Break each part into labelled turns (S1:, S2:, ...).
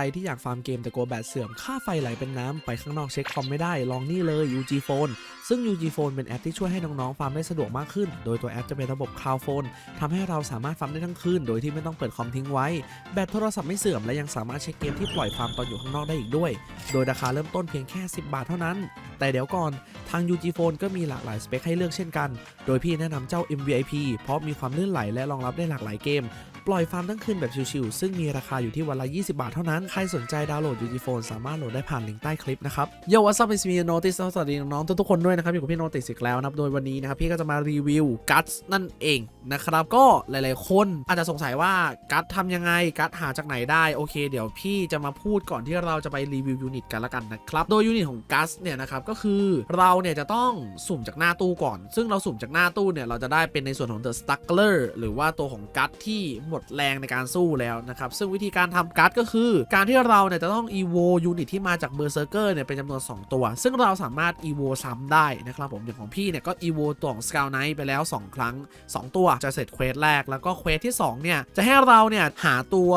S1: ใครที่อยากฟาร์มเกมแต่กลัวแบตเสื่อม ค่าไฟไหลเป็นน้ำ ไปข้างนอกเช็คคอมไม่ได้ ลองนี่เลย UG Phone ซึ่ง UG Phone เป็นแอปที่ช่วยให้น้องๆฟาร์มได้สะดวกมากขึ้น โดยตัวแอปจะเป็นระบบ Cloud Phone ทำให้เราสามารถฟาร์มได้ทั้งคืน โดยที่ไม่ต้องเปิดคอมทิ้งไว้ แบตโทรศัพท์ไม่เสื่อมและยังสามารถเช็คเกมที่ปล่อยฟาร์มตอนอยู่ข้างนอกได้อีกด้วย โดยราคาเริ่มต้นเพียงแค่ 10 บาทเท่านั้น แต่เดี๋ยวก่อนทาง UG Phone ก็มีหลากหลายสเปคให้เลือกเช่นกัน โดยพี่แนะนำเจ้า MVIP เพราะมีความลื่นไหลและรองรับได้หลากหลายเกม ปล่อยฟาร์มทั้งคืนแบบชิวๆซึ่งมีราคาอยู่ที่วันละ 20 บาทเท่านั้น ใครสนใจดาวน์โหลด UG Phone สามารถโหลดได้ผ่านลิงก์ใต้คลิปนะครับ Yo what's up it's me Notice สวัสดีน้องๆทุกๆคนด้วยนะครับอยู่กับพี่ Notice อีกแล้วนะครับโดยวันนี้นะครับพี่ก็จะมารีวิว Guts นั่นเองนะครับก็หลาย ๆ คนอาจจะสงสัยว่า Guts ทำยังไง Guts หาจากไหนได้โอเค เดี๋ยวพี่จะมาพูดก่อนที่เราจะไปรีวิวยูนิตกันละกันนะครับโดยยูนิตของ Guts เนี่ยนะครับก็คือเราเนี่ยจะต้องสุ่มจากหน้าตู้ก่อน ซึ่งเราสุ่มจากหน้าตู้เนี่ยเราจะได้เป็นในส่วนของ The Struggler หรือว่าตัวของ Guts ที่หมดแรงในการสู้แล้วนะครับซึ่งวิธีการทำ Guts ก็คือ การที่เราเนี่ยจะต้อง evo ยูนิตที่มาจาก Berserker เนี่ยเป็นจำนวน 2 ตัว ซึ่งเราสามารถ evo ซ้ำได้นะครับผมอย่างของพี่เนี่ยก็ evo ตัวของ Scout Knight ไปแล้ว 2 ครั้ง 2 ตัวจะเสร็จเควสแรกแล้วก็เควสที่2เนี่ยจะให้เราเนี่ยหาตัว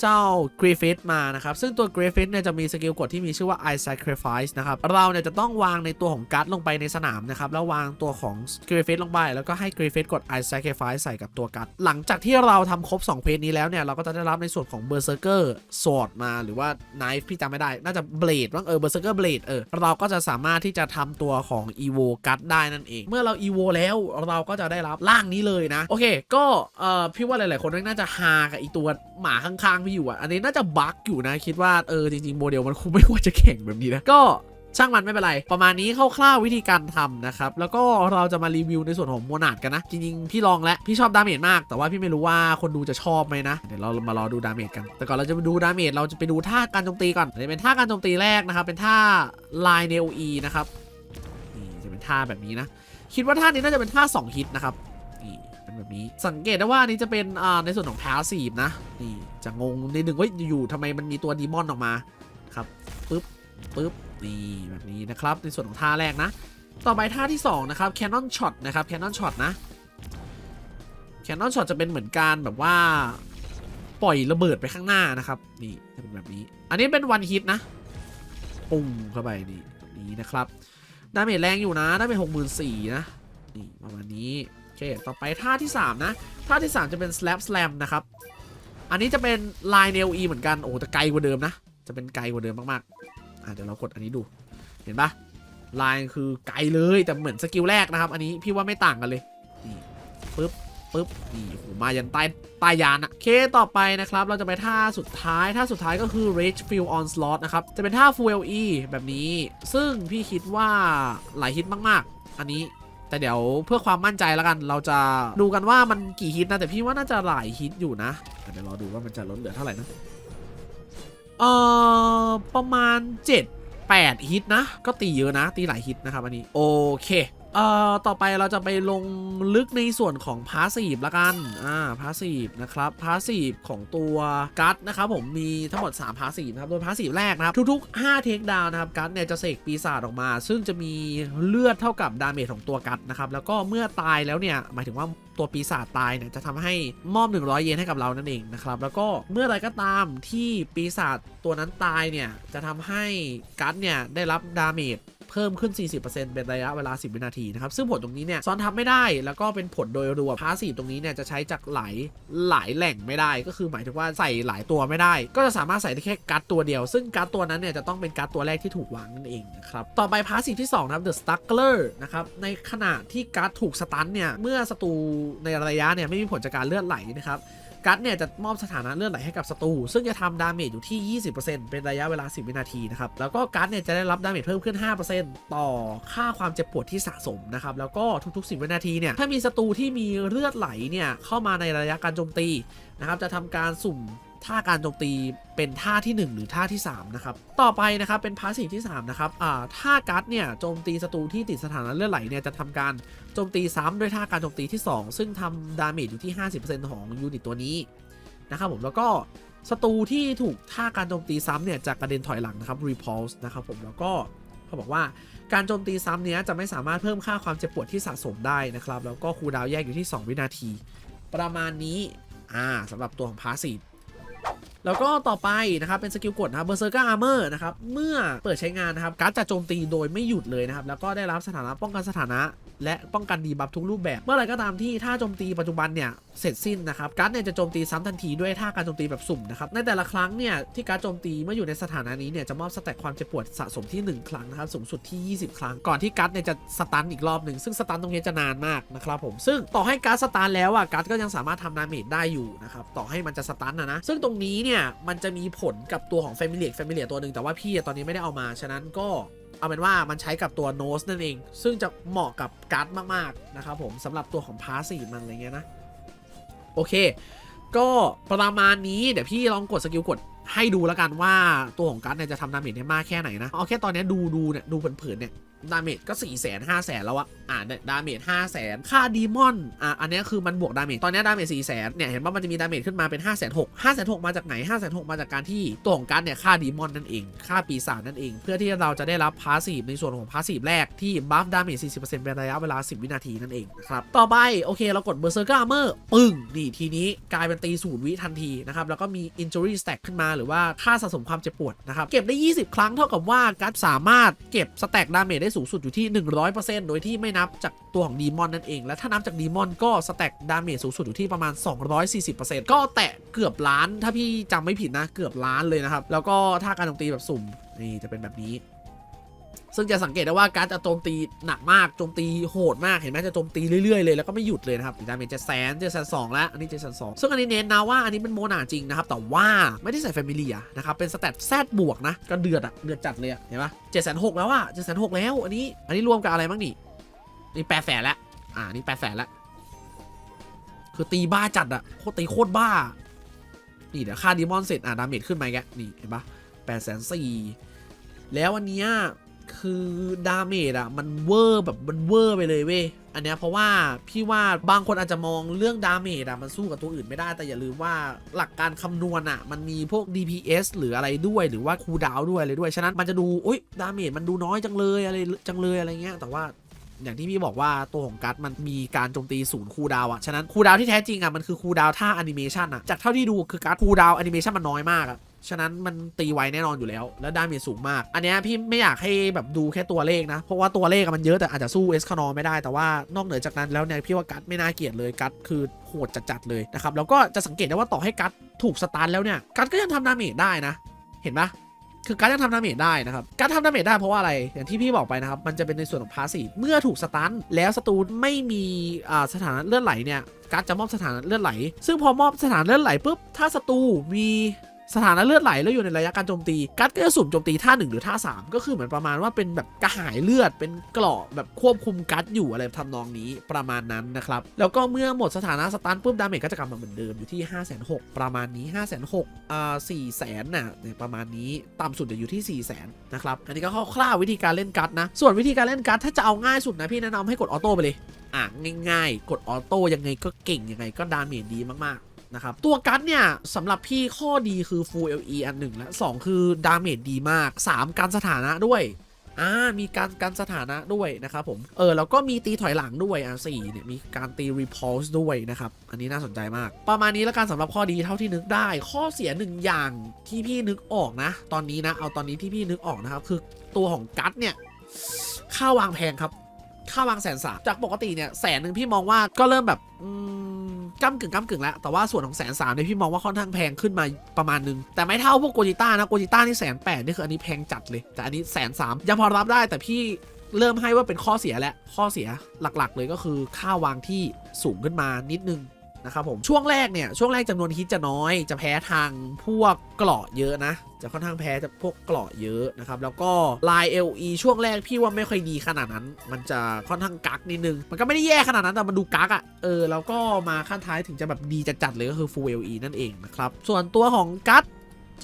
S1: เจ้า Griffith มานะครับซึ่งตัว Griffith เนี่ยจะมีสกิลกดที่มีชื่อว่า I Sacrifice นะครับเราเนี่ยจะต้องวางในตัวของกั t ลงไปในสนามนะครับแล้ววางตัวของ Griffith ลงไปแล้วก็ให้ Griffith กด I Sacrifice ใส่กับตัวกั t หลังจากที่เราทำครบ2เควสนี้แล้วเนี่ยเราก็จะได้รับในส่วนของ Berserker Sword มาหรือว่า Knife พี่จำไม่ได้น่าจะ Blade บ้างเออ Berserker Blade เออเราก็จะสามารถที่จะทำตัวของ Evo กั t ได้นั่นเอง เมื่อเรา Evo แล้วเราก็จะได้รับร่างนี้เลยนะ โอเค ก็เอ่อพี่ว่าหลาย ๆ คนน่าจะฮากับอีตัวหมาข้างๆพี่อยู่อะอันนี้น่าจะบั๊กอยู่นะคิดว่าเออจริงๆโมเดลมันคงไม่ควรจะแข่งแบบนี้นะก็ช่างมันไม่เป็นไร ประมาณนี้คร่าวๆวิธีการทำนะครับ แล้วก็เราจะมารีวิวในส่วนของโมนาดกันนะ จริงๆ พี่ลองแล้ว พี่ชอบดาเมจมาก แต่ว่าพี่ไม่รู้ว่าคนดูจะชอบไหมนะ เดี๋ยวเรามารอดูดาเมจกัน แต่ก่อนเราจะไปดูดาเมจเราจะไปดูท่าการโจมตีก่อนอันนี้เป็นท่าการโจมตีแรกนะครับ เป็นท่าลายเนโออีนะครับ ท่าแบบนี้นะ คิดว่าท่านี้น่าจะเป็นท่า 2 ฮิตนะครับนี่เป็นแบบนี้สังเกตได้ว่านี้จะเป็นอ่าในส่วนของ passive นะนี่จะงงในิดนึงว่าอยู่ๆทำไมมันมีตัวดีมอนออกมาครับปึ๊บปึ๊บนี่แบบนี้นะครับในส่วนของท่าแรกนะ ต่อไปท่าที่ 2 นะครับ cannon shot นะครับ cannon shot นะ cannon shot จะเป็นเหมือนการแบบว่าปล่อยระเบิดไปข้างหน้านะครับนี่จะเป็นแบบนี้ อันนี้เป็น one hit นะปุ่งเข้าไปนี่นี่นะครับ ดาเมจแรงอยู่นะดาเมจหกหมื่นสี่นะนี่ประมาณนี้โอเคต่อไปท่าที่ 3 นะท่าที่ 3 จะเป็น slap slam นะครับ อันนี้จะเป็นลายเนลีเหมือนกันโอ้แต่ไกลกว่าเดิมนะ จะเป็นไกลกว่าเดิมมากๆอะเดี๋ยวเรากดอันนี้ดูเห็นปะลายคือไกลเลยแต่เหมือนสกิลแรกนะครับ อันนี้พี่ว่าไม่ต่างกันเลยนี่ปึ๊บ ปึ๊บนี่โหมายันใต้ใต้ยานอะเคต่อไปนะครับ เราจะไปท่าสุดท้าย ท่าสุดท้ายก็คือ Rage Field Onslaught นะครับ จะเป็นท่า Full LE แบบนี้ ซึ่งพี่คิดว่าหลายฮิตมากๆ อันนี้แต่เดี๋ยวเพื่อความมั่นใจแล้วกัน เราจะดูกันว่ามันกี่ฮิตนะ แต่พี่ว่าน่าจะหลายฮิตอยู่นะเดี๋ยวรอดูว่ามันจะลดเหลือเท่าไหร่นะ เอ่อ ประมาณ 7 8 ฮิตนะ ก็ตีเยอะนะ ตีหลายฮิตนะครับอันนี้ โอเค เอ่อต่อไปเราจะไปลงลึกในส่วนของพาสีฟละกันอ่าพาสีฟนะครับพาสีฟของตัวกัตนะครับผมมีทั้งหมด3พาสีฟนะครับโดยพาสีฟแรกนะครับทุกๆ5เทคดาวนะครับกัตเนี่ยจะเสกปีศาจออกมา ซึ่งจะมีเลือดเท่ากับดาเมจของตัวกัตนะครับแล้วก็เมื่อตายแล้วเนี่ยหมายถึงว่าตัวปีศาจตายเนี่ยจะทำให้มอบ 100 เยนให้กับเรานั่นเองนะครับแล้วก็เมื่อไรก็ตามที่ปีศาจตัวนั้นตายเนี่ยจะทำให้กัตเนี่ยได้รับดาเมจ เพิ่มขึ้น 40%เป็นระยะเวลา 10 วินาทีนะครับซึ่งผลตรงนี้เนี่ยซ้อนทับไม่ได้แล้วก็เป็นผลโดยรวมพาสีตรงนี้เนี่ยจะใช้จากหลายหลายแหล่งไม่ได้ ก็คือหมายถึงว่าใส่หลายตัวไม่ได้ ก็จะสามารถใส่ได้แค่การ์ดตัวเดียว ซึ่งการ์ดตัวนั้นเนี่ยจะต้องเป็นการ์ดตัวแรกที่ถูกวางนั่นเองนะครับต่อไปพาสีที่2นะครับ The Struggler นะครับในขณะที่การ์ดถูกสตันเนี่ยเมื่อศัตรูในระยะเนี่ยไม่มีผลจากการเลือดไหลนะครับ กัตเนี่ยจะมอบสถานะเลือดไหลให้กับศัตรูซึ่งจะทำดาเมจอยู่ที่ 20%เป็นระยะเวลา 10 วินาทีนะครับ แล้วก็กัตเนี่ยจะได้รับดาเมจเพิ่มขึ้น 5%ต่อค่าความเจ็บปวดที่สะสมนะครับ แล้วก็ทุกๆ 10 วินาทีเนี่ย ถ้ามีศัตรูที่มีเลือดไหลเนี่ยเข้ามาในระยะการโจมตีนะครับ จะทำการสุ่ม ท่าการโจมตีเป็นท่าที่ 1 หรือท่าที่ 3 นะครับ ต่อไปนะครับเป็นพาสซีฟที่ 3 นะครับอ่าท่ากัตเนี่ยโจมตีศัตรูที่ติดสถานะเลือดไหลเนี่ยจะทำการโจมตีซ้ำด้วยท่าการโจมตีที่ 2 ซึ่งทำดาเมจอยู่ที่ 50%ของยูนิตตัวนี้นะครับผมแล้วก็ศัตรูที่ถูกท่าการโจมตีซ้ำเนี่ยจะกระเด็นถอยหลังนะครับ repulse นะครับผมแล้วก็เขาบอกว่าการโจมตีซ้ำเนี้ยจะไม่สามารถเพิ่มค่าความเจ็บปวดที่สะสมได้นะครับ แล้วก็คูลดาวแยกอยู่ที่ 2 วินาที ประมาณนี้อ่าสำหรับตัวของ passive แล้วก็ต่อไปนะครับเป็นสกิลกดนะครับ Berserker Armor นะครับเมื่อเปิดใช้งานนะครับการ์ดจะโจมตีโดยไม่หยุดเลยนะครับแล้วก็ได้รับสถานะป้องกันสถานะ และป้องกันดีบัฟทุกรูปแบบ เมื่อไรก็ตามที่ท่าโจมตีปัจจุบันเนี่ยเสร็จสิ้นนะครับการ์ดเนี่ยจะโจมตีซ้ำทันทีด้วยท่าการโจมตีแบบสุ่มนะครับในแต่ละครั้งเนี่ยที่การ์ดโจมตีเมื่ออยู่ในสถานะนี้เนี่ยจะมอบสแต็กความเจ็บปวดสะสมที่ 1 ครั้งนะครับสูงสุดที่ 20 ครั้งก่อนที่การ์ดเนี่ยจะสตันอีกรอบหนึ่งซึ่งสตันตรงนี้จะนานมากนะครับผมซึ่งต่อให้การ์ดสตันแล้วอะการ์ดก็ยังสามารถทำดาเมจได้อยู่นะครับต่อให้มันจะสตันนะนะซึ่งตรงนี้เนี่ยมันจะมีผลกับตัวของ f a m i l i a f a m i l i a ตัวหนึ่งแต่ว่าพี่ตอนนี้ไม่ได้เอามาฉะนั้นก็ เอาเป็นว่ามันใช้กับตัวโนสนั่นเอง ซึ่งจะเหมาะกับการ์ดมากๆนะครับผมสำหรับตัวของพาสีมันอะไรเงี้ยนะ โอเค ก็ประมาณนี้เดี๋ยวพี่ลองกดสกิลกดให้ดูแล้วกันว่าตัวของการ์ดเนี่ยจะทำดาเมจได้มากแค่ไหนนะ เอาแค่ตอนนี้ดูดูเนี่ยดูเผินๆเนี่ย ดาเมจก็4ี่แสนห้าแสนแล้วอะอ่าเนี่ยดาเมจห้าแสนค่าดีมอนอะอันนี้คือมันบวกดาเมจตอนนี้ดาเมจสี่แสนเนี่ยเห็นว่ามันจะมีดาเมจขึ้นมาเป็น5้าแสนหกห้าแสนหกมาจากไหน5้าแสนหกมาจากการที่ตัวของการเนี่ยค่าดีมอนนั่นเอง ค่าปีศาจนั่นเอง เพื่อที่เราจะได้รับพาสีฟในส่วนของพาสีฟแรกที่บัฟดาเมจ40%เป็นระยะเวลา 10 วินาทีนั่นเองนะครับต่อไปโอเคเรากดเบอร์เซอร์ก r เมอร์ปึ้งนี่ทีนี้กลายเป็นตีศูนย์วิทันทีนะครับแล้วก็มี injury stack ขึ้นมาหรือว่าค่าสะสมความเจ็บปวดนะครับเก็บได้ 20 ครั้งเท่ากับว่าการสามารถเก็บสแต็กดาเมจได้สูงสุดอยู่ที่ 100%โดยที่ไม่นับจากตัวของดีมอนนั่นเอง และถ้านับจากดีมอนก็สแต็กดาเมจสูงสุดอยู่ที่ประมาณ 240%ก็แตะเกือบล้านถ้าพี่จำไม่ผิดนะเกือบล้านเลยนะครับแล้วก็ถ้าการโจมตีแบบสุ่มนี่จะเป็นแบบนี้ ซึ่งจะสังเกตได้ว่าการจะโจมตีหนักมาก โจมตีโหดมาก เห็นไหมจะโจมตีเรื่อยๆเลย แล้วก็ไม่หยุดเลยนะครับดาเมจจะแสนจะแสนสองแล้ว อันนี้จะแสนสองซึ่งอันนี้เน้นนะว่าอันนี้เป็นโมนาจริงนะครับ แต่ว่าไม่ได้ใส่แฟมิลี่นะครับ เป็นสแตทแซดบวกนะ ก็เดือดอะเดือดจัดเลยเห็นปะเจ็ดแสนหกแล้วอะเจ็ดแสนหกแล้ว อันนี้ อันนี้รวมกับอะไรบ้างนี่ นี่แปดแสนล้วอ่า นี่แปดแสนล้วคือตีบ้าจัดอะโคตรตีโคตรบ้า นี่เดี๋ยวค่าดีมอนเสร็จ อะดาเมจขึ้นมาอีกแกนี่เห็นปะแปดแสนสี่แล้วอันเนี้ย คือดาเมจอะมันเวอร์แบบมันเวอร์ไปเลยเว้ยอันเนี้ยเพราะว่าพี่ว่าบางคนอาจจะมองเรื่องดาเมจอะมันสู้กับตัวอื่นไม่ได้แต่อย่าลืมว่าหลักการคำนวณอะมันมีพวก DPS หรืออะไรด้วยหรือว่าคูดาวด้วยอะไรด้วย ฉะนั้นมันจะดูอุ้ยดาเมจมันดูน้อยจังเลยอะไรจังเลยอะไรเงี้ยแต่ว่า อย่างที่พี่บอกว่าตัวของกัตมันมีการโจมตีศูนย์คูดาวอะฉะนั้นคูดาวที่แท้จริงอะมันคือคูดาวท่าแอนิเมชันอะจากเท่าที่ดูคือการคูดาวแอนิเมชันมันน้อยมากอะฉะนั้นมันตีไวแน่นอนอยู่แล้ว แล้วดาเมจสูงมาก อันเนี้ยพี่ไม่อยากให้แบบดูแค่ตัวเลขนะ เพราะว่าตัวเลขมันเยอะแต่อาจจะสู้เอสคานอไม่ได้แต่ว่านอกเหนือจากนั้นแล้วเนี่ยพี่ว่ากัตไม่น่าเกลียดเลยกัตคือโหดจัดๆเลยนะครับแล้วก็จะสังเกตได้ว่าต่อให้กัตถูกสตาร์ทแล้วเนี่ยกัตก็ยังทำดาเมจได้นะ เห็นปะ คือการยังทำดาเมจได้นะครับ การทำดาเมจได้เพราะว่าอะไร อย่างที่พี่บอกไปนะครับ มันจะเป็นในส่วนของพาสีเมื่อถูกสตันแล้วสตรูไม่มีสถานะเลือดไหลเนี่ยการจะมอบสถานะเลือดไหล ซึ่งพอมอบสถานะเลือดไหลปุ๊บ ถ้าศัตรูมี สถานะเลือดไหลแล้วอยู่ในระยะการโจมตีการดก็จะสุ่มโจมตีท่า 1 หรือท่า 3 ก็คือเหมือนประมาณว่าเป็นแบบกระหายเลือดเป็นเกราะแบบควบคุมการดอยู่อะไรทำนองนี้ประมาณนั้นนะครับ แล้วก็เมื่อหมดสถานะสตันปุ๊บดาเมจก็จะกลับมาเหมือนเดิมอยู่ที่5 6 0 0 0ประมาณนี้ 5 6 0 0 0อ่า4แสนน่ะเนี่ยประมาณนี้ต่ำสุดจะอยู่ที่ 4 0 0แสนนะครับอันนี้ก็คร่าวๆวิธีการเล่นการ์ดนะ ส่วนวิธีการเล่นการ์ดถ้าจะเอาง่ายสุดนะพี่แนะนำให้กดออโต้ไปเลยอะง่ายๆ กดออโต้ยังไงก็เก่งยังไงก็ดาเมจดีมากๆ นะครับ ตัวการ์ดเนี่ยสำหรับพี่ข้อดีคือ Full LE อันหนึ่งและ 2 คือดาเมจดีมาก 3 การสถานะด้วยอ่ามีการการสถานะด้วยนะครับผม เออ แล้วก็มีตีถอยหลังด้วยอะสี่เนี่ย มีการตี repulse ด้วยนะครับ อันนี้น่าสนใจมาก ประมาณนี้แล้วกันสำหรับข้อดีเท่าที่นึกได้ ข้อเสียหนึ่งอย่างที่พี่นึกออกนะ ตอนนี้นะ เอาตอนนี้ที่พี่นึกออกนะครับ คือตัวของกัตเนี่ย ค่าวางแพงครับ ค่าวางแสนสามจากปกติเนี่ยแสนหนึ่งพี่มองว่าก็เริ่มแบบ อืม ก้ากึ่งก้ากึ่งแล้ว แต่ว่าส่วนของแสนสามเนี่ยพี่มองว่าค่อนข้างแพงขึ้นมาประมาณนึง แต่ไม่เท่าพวกโกจิต้านะโกจิต้านี่แสนแปดนี่คืออันนี้แพงจัดเลย แต่อันนี้แสนสามยังพอรับได้แต่พี่เริ่มให้ว่าเป็นข้อเสียแล้วข้อเสียหลักๆ เลยก็คือค่าวางที่สูงขึ้นมานิดนึง นะครับผมช่วงแรกเนี่ยช่วงแรกจำนวนฮิตจะน้อย จะแพ้ทางพวกเกราะเยอะนะ จะค่อนข้างแพ้จะพวกเกราะเยอะนะครับ แล้วก็ลาย LE ช่วงแรกพี่ว่าไม่ค่อยดีขนาดนั้น มันจะค่อนข้างกักนิดนึง มันก็ไม่ได้แย่ขนาดนั้นแต่มันดูกักอะ่ะเออแล้วก็มาขั้นท้ายถึงจะแบบดีจัดๆเลยก็คือ Full LE นั่นเองนะครับส่วนตัวของกัต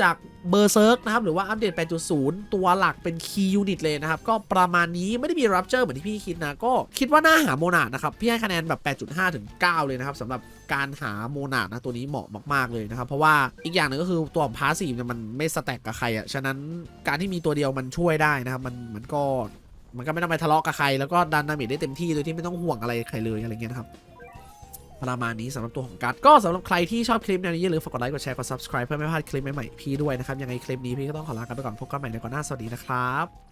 S1: จากเบอร์เซิร์กนะครับ หรือว่าอัปเดต 8.0 ตัวหลักเป็นคีย์ยูนิตเลยนะครับ ก็ประมาณนี้ไม่ได้มีรับเจอร์เหมือนที่พี่คิดนะ ก็คิดว่าน่าหาโมนาดนะครับ พี่ให้คะแนนแบบ 8.5 ถึง 9 เลยนะครับสำหรับการหาโมนาดนะตัวนี้เหมาะมากๆเลยนะครับ เพราะว่าอีกอย่างหนึ่งก็คือตัวของพาสซีฟเนี่ยมันไม่สแต็กกับใครอะ่ะฉะนั้นการที่มีตัวเดียวมันช่วยได้นะครับมันมันก็มันก็ไม่ต้องไปทะเลาะกับใครแล้วก็ดันดาเมจได้เต็มที่โดยที่ไม่ต้องห่วงอะไรใครเลยอะไรเงี้ยนะครับ ประมาณนี้สำหรับตัวของการ์ดก็สำหรับใครที่ชอบคลิปแนวนี้อย่าลืมฝากกดไลค์กดแชร์กด subscribe เพื่อไม่พลาดคลิปใหม่ๆพี่ด้วยนะครับยังไงคลิปนี้พี่ก็ต้องขอลากันไปก่อนพบกันใหม่ในก่อนหน้าสวัสดีนะครับ